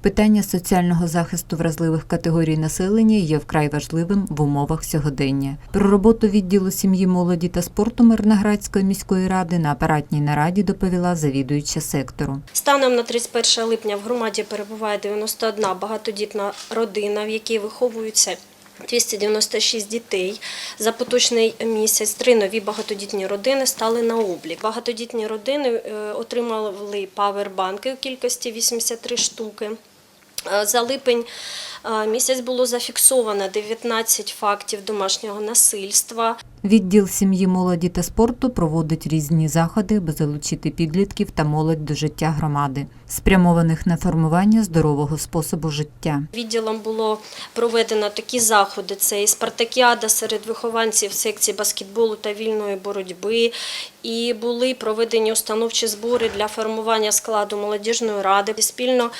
Питання соціального захисту вразливих категорій населення є вкрай важливим в умовах сьогодення. Про роботу відділу сім'ї, молоді та спорту Мирноградської міської ради на апаратній нараді доповіла завідуюча сектору. Станом на 31 липня в громаді перебуває 91 багатодітна родина, в якій виховуються 296 дітей. За поточний місяць три нові багатодітні родини стали на облік. Багатодітні родини е, отримали павербанки у кількості 83 штуки. Е, За липень місяць було зафіксовано 19 фактів домашнього насильства. Відділ сім'ї, молоді та спорту проводить різні заходи, аби залучити підлітків та молодь до життя громади, спрямованих на формування здорового способу життя. Відділом було проведено такі заходи: це і спартакіада серед вихованців секції баскетболу та вільної боротьби. І були проведені установчі збори для формування складу молодіжної ради. Спільно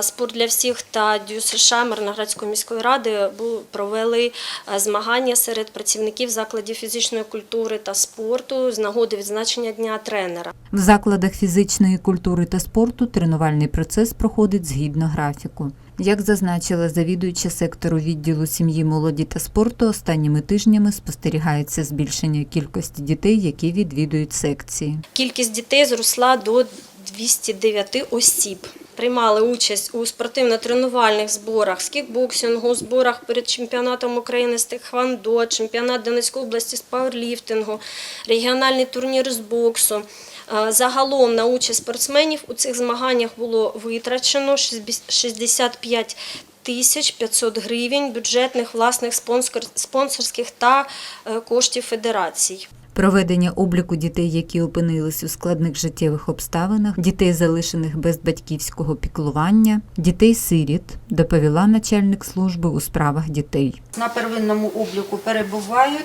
спорт для всіх та ДЮСШ Мирноградської міської ради провели змагання серед працівників закладів фізичної культури та спорту з нагоди відзначення дня тренера. В закладах фізичної культури та спорту тренувальний процес проходить згідно графіку. Як зазначила завідуюча сектору відділу сім'ї, молоді та спорту, останніми тижнями спостерігається збільшення кількості дітей, які відвідують секції. Кількість дітей зросла до 209 осіб. Приймали участь у спортивно-тренувальних зборах з кікбоксингу, зборах перед чемпіонатом України з тхвандо, чемпіонат Донецької області з пауерліфтингу, регіональний турнір з боксу. Е, Загалом на участь спортсменів у цих змаганнях було витрачено 65 тисяч 500 гривень бюджетних власних спонсорських та е, коштів федерацій. Проведення обліку дітей, які опинились у складних життєвих обставинах, дітей, залишених без батьківського піклування, дітей-сиріт, доповіла начальник служби у справах дітей. На первинному обліку перебувають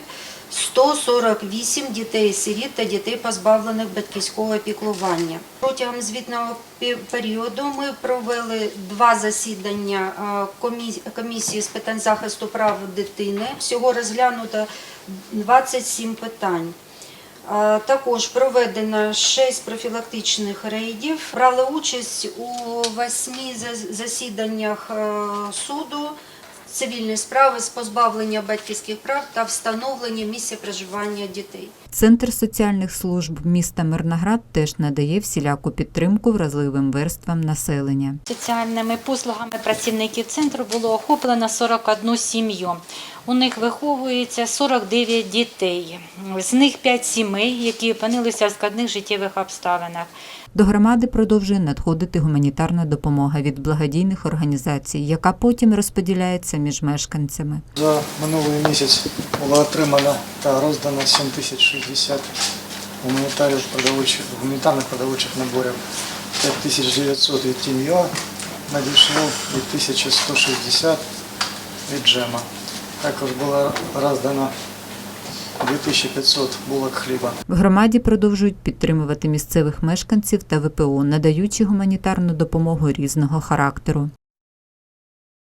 148 дітей-сиріт та дітей, позбавлених батьківського піклування. Протягом звітного періоду ми провели два засідання комісії з питань захисту прав дитини. Всього розглянуто 27 питань. Також проведено 6 профілактичних рейдів. Брали участь у 8 зас- засіданнях е, суду цивільні справи з позбавлення батьківських прав та встановлення місця проживання дітей. Центр соціальних служб міста Мирноград теж надає всіляку підтримку вразливим верствам населення. Соціальними послугами працівників центру було охоплено 41 сім'ю. У них виховується 49 дітей. З них 5 сімей, які опинилися в складних життєвих обставинах. До громади продовжує надходити гуманітарна допомога від благодійних організацій, яка потім розподіляється між мешканцями. За минулий місяць було отримано та роздано 7060 гуманітарних продовольчих, гуманітарних продовольчих наборів. 5900 від Тім'йо надійшло і 1160 від Джема. Також було роздано 2500 булок хліба. В громаді продовжують підтримувати місцевих мешканців та ВПО, надаючи гуманітарну допомогу різного характеру.